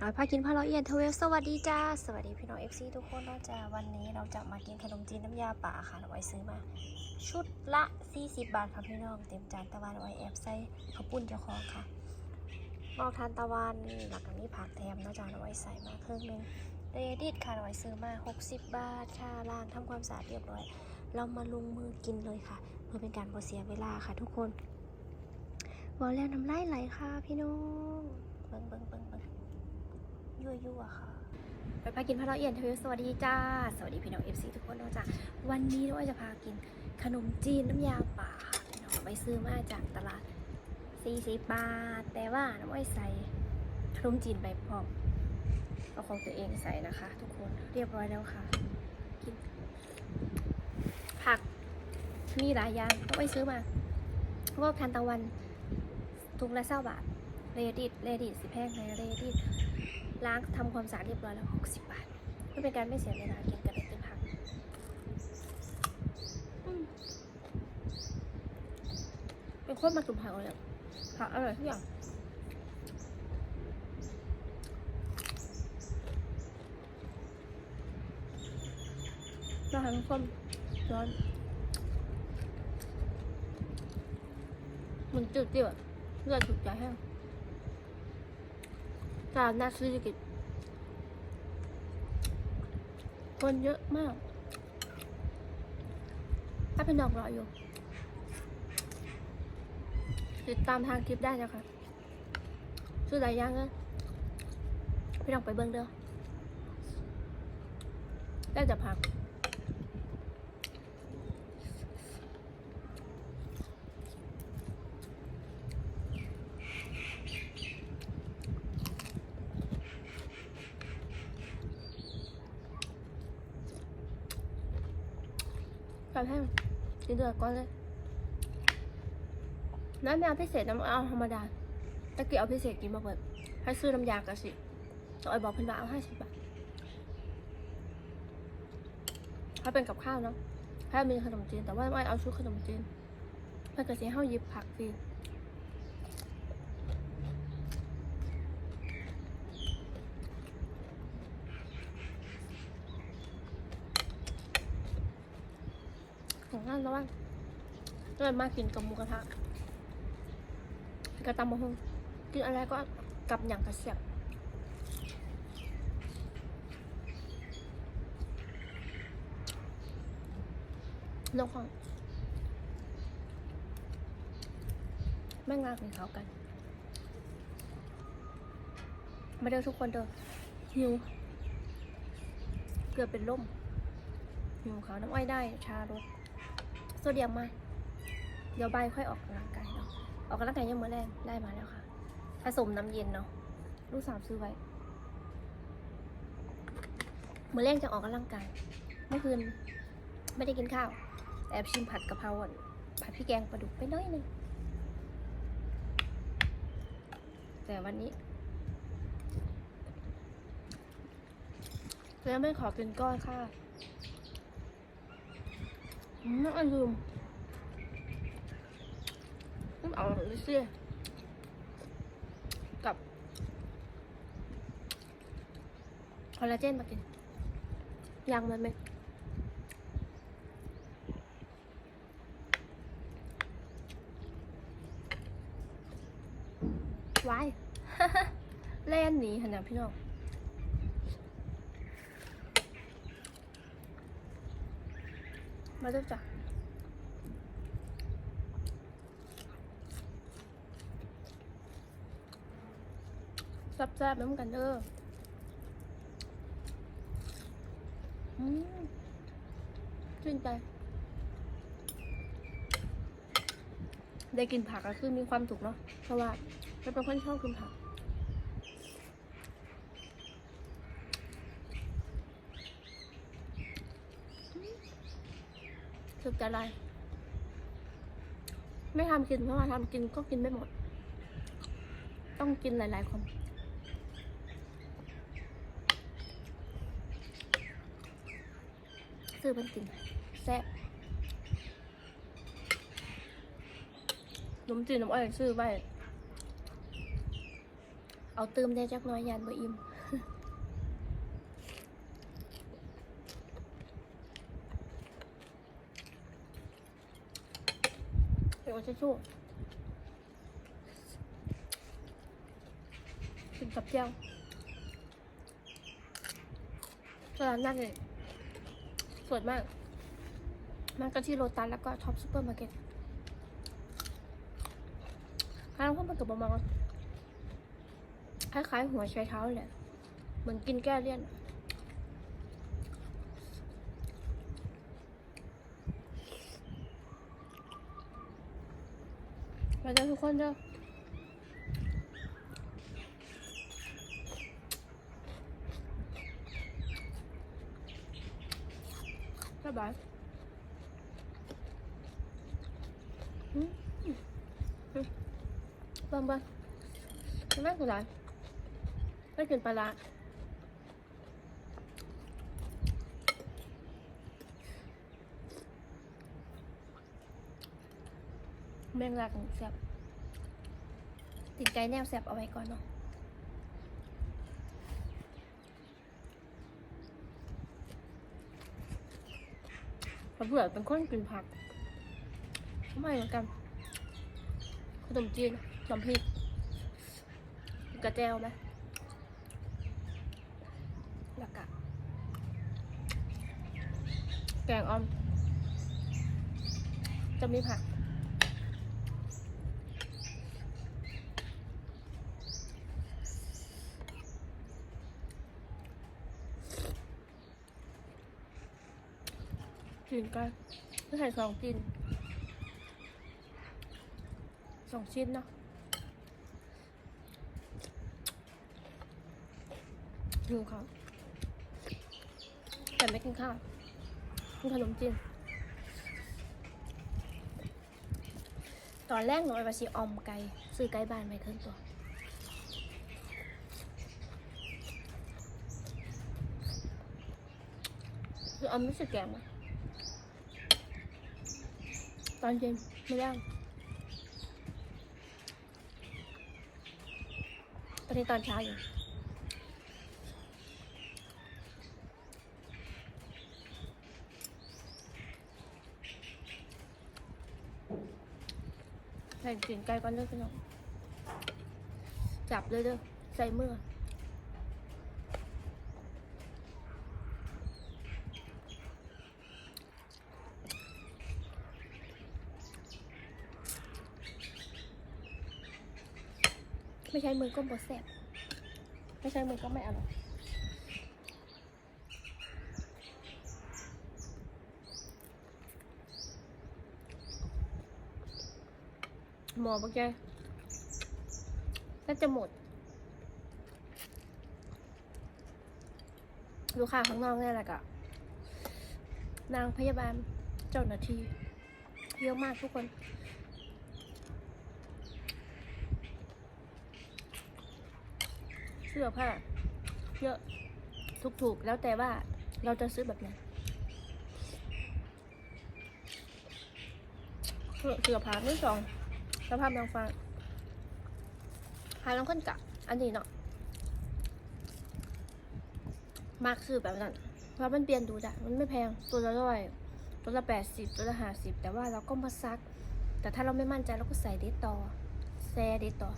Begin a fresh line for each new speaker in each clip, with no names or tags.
น้อยพากินพาเราเอียนทเวลสวัสดีจ้า สวัสดีพี่น้องเอฟซีทุกคนเนาะจ้าวันนี้เราจะมากินขนมจีนน้ำยาป่าค่ะเราไว้ซื้อมา ชุดละ 40 บาทค่ะพี่น้องเต็มจานตะวันไว้แอบใส่ข้าวปุ้นเจ้าของค่ะนอกทานตะวันหลักนี้ผักแถมนะจ้าเราไว้ใส่มาครึ่งหนึงเรดิตค่ะเราไว้ซื้อมา 60 บาทค่ะล้างทำความสะอาดเรียบร้อย เรามาลงมือกินเลยค่ะเพื่อเป็นการบ่เสียเวลาค่ะทุกคนบอกแล้วน้ำลายไหลค่ะพี่น้องเบิ่งเบิ่งเบิ่งเบิ่ง ยั่วยวๆค่ะไปพากินพะเราเอียนทวิวสวัสดีจ้า สวัสดีพี่น้องเอฟซีทุกคนนะจ้าวันนี้น้อยจะพากินขนมจีนน้ำยาป่าพี่น้องไปซื้อมาจากตลาด40บาทแต่ว่าน้ำอ้อยใส่ขนมจีนไปพร้อมเอาของตัวเองใส่นะคะ ทุกคนเรียบร้อยแล้วค่ะกินผักมีหลายอย่างน้ำอ้อยซื้อมาพวกทานตะวันทุกละเศร้าบาทเรดิตเรดิตสิแพงในเรดิต ล้างทำความสะอาดเรียบร้อยแล้ว 60 บาทเพื่อเป็นการไม่เสียเวลากินกันเลยกินผักเป็นคนมาจุ่มผักเลยอะผักอร่อยทุกอย่างเราทำคนร้อนมันจืดๆเลือดถูกใจแห้ง ตลาดนัดซื้อกิจคนเยอะมาก ถ้าเป็นดอกรออยู่ ติดตามทางคลิปได้นะคะซื้อหลายอย่างเลยพี่ลองไปเบิ้งเด้อได้จะพัก กับแห้งือดก่อนเลย น้ำยาพิเศษน้ำเอาธรรมดาตะกี้เอาพิเศษกินมาเปิดให้ซื้อน้ำยากระสิต่อยบอกเพิ่นว่าเอาห้าสิบบาทถ้าเป็นกับข้าวเนาะถ้ามีขนมจีน แต่ว่าไม่เอาชุดขนมจีนเพื่อกระสิเฮาหยิบผักฟรี งนั่นแล้วว่าเดินมากินกับหมูกระทะกระตำมะฮงกินอะไรก็กับอย่างกระเสียบน้องของแม่งานของเขากัน มาเด้อทุกคนเด้อหิวเกือบเป็นล่มหิวเขาวน้ำอ้อยได้ชารส โซเดียมมา เดี๋ยวใบค่อยออกกำลังกายเนาะ ออกกำลังกายยังเมื่อแรงได้มาแล้วค่ะ ผสมน้ำเย็นเนาะ ลูกสาวซื้อไว้ เมื่อแรงจะออกกำลังกาย เมื่อคืนไม่ได้กินข้าว แอบชิมผัดกะเพราอะผัดพริกแกงปลาดุกไปน้อยหนึงแต่วันนี้แล้วไม่ขอเป็นก้อนค่ะ อืมอันลืมต้องเอาลิเซียกับคอลลาเจนมากินยังมันไหมวายแล่นหนีหันนะพี่น้อง มาดูจ้ะซับแซ่บๆน้ำกันเด้ออืมชื่นใจ ได้กินผักก็คือมีความสุขเนาะ เพราะว่าเราเป็นคนชอบกินผัก สุดจะไร ไม่ทำกินเพราะว่าทำกินก็กินไม่หมด ต้องกินหลาย ๆ คนซื้อเป็นกินแซ่บนมจีนน้ำอ้อยซื้อไว้เอาเติมได้จักน้อยยานบ่อิ่ม เดี๋ยวจะชู้กินกับเจียวตลาดนัดเลยสวยมาก มันก็ที่โรตัสแล้วก็ท็อปซูเปอร์มาร์เก็ตข้างข้ามากับประมาณคล้ายๆหัวไชเท้าเลยแหละ เหมือนกินแก้เลี่ยน มาเจอทุกคนเด้อบ๊ายบายบิ่งบิ่งไม่แม่กูหลายไม่กินปลา ร้าแมงลักแซบติดใจแนวแซบเอาไว้ก่อนเนาะเผื่อเป็นคนกินผักไม่เหมือนกันขนมจีนน้ำพริกกระเจวไหมแล้วก็แกงอ่อม จะมีผัก กินกันไม่ใส่สองกินสองชิ้นเนาะหิวเขาแต่ไม่กินข้าวกินขนมจีนตอนแรกหนูไปชิออมไก่ซื้อไก่บ้านไปครึ่งตัวคือออมไม่ใช่แกงอะ ตอนเย็นไม่ได้ตอนนี้ตอนเช้าอยู่ใส่กลิ่นไก่ก่อนเด้อพี่น้องจับเลยเด้อใส่มือ ไม่ใช้มือก็บดแสบไม่ใช้มือก็ไม่อร่อยหมอบอกแกน่าจะหมด ลูกค้าข้างนอกนี่แหละกะนางพยาบาลเจ้าหน้าที่เยอะมากทุกคน สื้อผ้าเยอะถูกๆ แล้วแต่ว่าเราจะซื้อแบบไหนเสื้อผ้ามือสองสภาพนางฟ้าหาลองค้นกะอันนี้เนาะมากซื้อแบบนั้นเพราะมันเปลี่ยนดูได้มันไม่แพงตัวละร้อยตัวละแปดสิบตัวละห้าสิบแต่ว่าเราก็มาซัก แต่ถ้าเราไม่มั่นใจเราก็ใส่เดตต่อแซ่เดตต่อ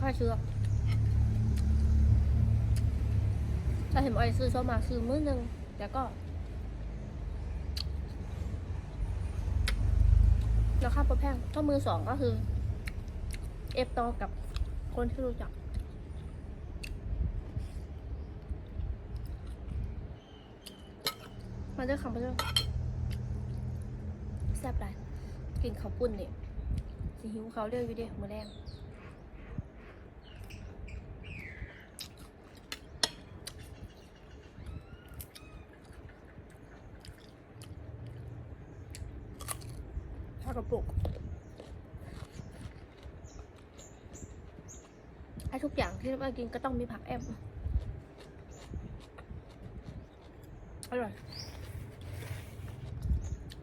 ค่าเชื้อถ้าเห็นออซื้อโซมาซื้อมื้อหนึ่งแต่ก็ราคาประแพงถ้ามือสองก็คือ เอฟตอกับคนที่รู้จัก มาเด้อคำมาเด้อแซ่บไรกินข้าวปุ้นเนี่ยสิหิวเขาเร็วอยู่เดีมือแรง ทอดกระปุกไอ้ ทุกอย่างที่เรากินก็ต้องมีผักแอมอร่อย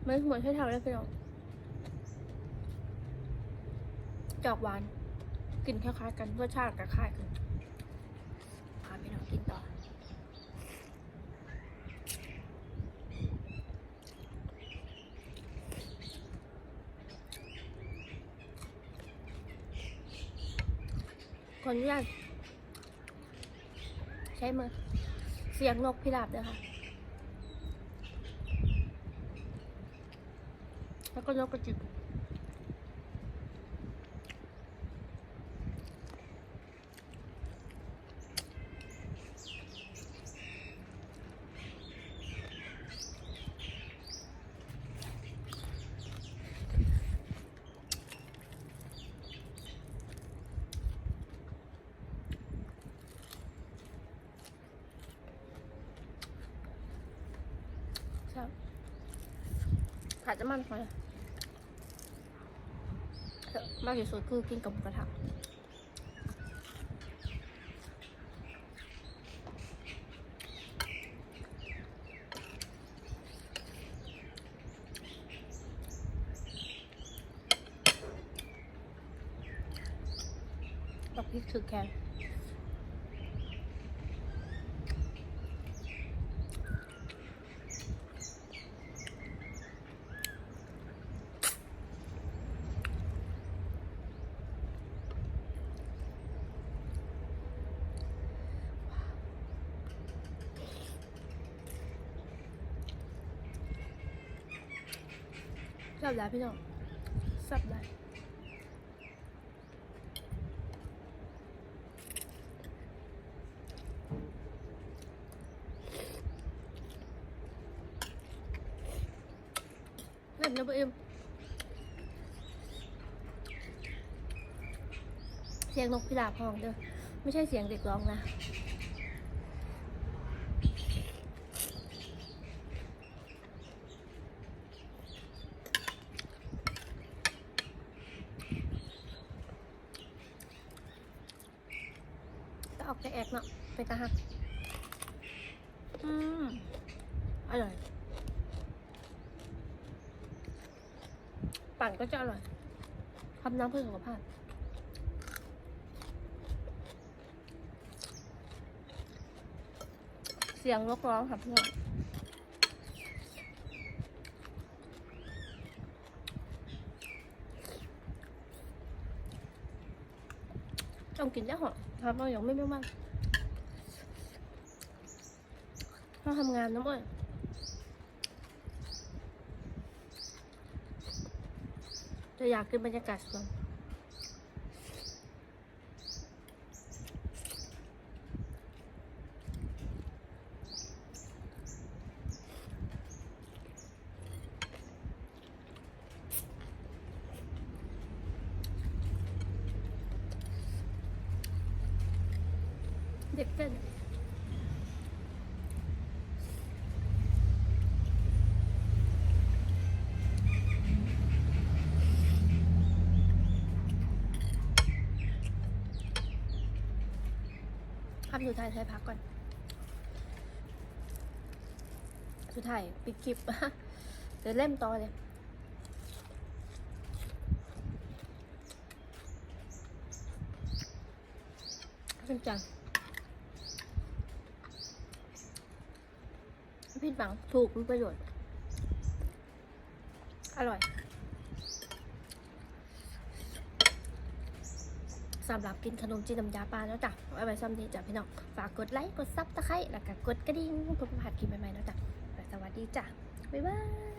ไม่เหมือนที่ทำแล้วพี่น้องจอกหวานกลิ่นคล้ายๆกันรสชาติก็คล้ายกันพาพี่น้องกินต่อ ขออนุญาตใช้มือเสียงนกพิราบเลยค่ะ แล้วก็นกกระจิบ ขาดจะมันพอมากที่สุดคือกินกับกระทะกับพริกถือแกง ชอบได้พี่น้องสับได้เล่นนะเพื่อนเสียงนกพิราบห้องเด้อไม่ใช่เสียงเด็กร้องนะ ก็ออกจะแอกเนาะไปตาหัก อืม อร่อย ปั่นก็จะอร่อยทำน้ำเพื่อสุขภาพเสียงนกร้องค่ะเพื่อนต้องกินได้หรอทำเราอย่างไม่ไม่มากเราทำงานนะเว้ย อยากกินบรรยากาศสวนเด็กเต้น คำสุดท้ายใช้พักก่อน สุดท้ายปิดคลิปเดี๋ยวเล่มต่อเลยจริงจังผิดหวังถูกมีประโยชน์ อร่อย สำหรับกินขนมจีนน้ำยาปลาแล้วจ้ะไว้ไว้ซ้ำนี้จ้ะพี่น้อง ฝากกดไลค์ กดซับตะไคร้แล้วก็กดกระดิ่งเพื่อไม่พลาดคลิปใหม่ๆแล้วจ้ะสวัสดีจ้ะ บ๊ายบาย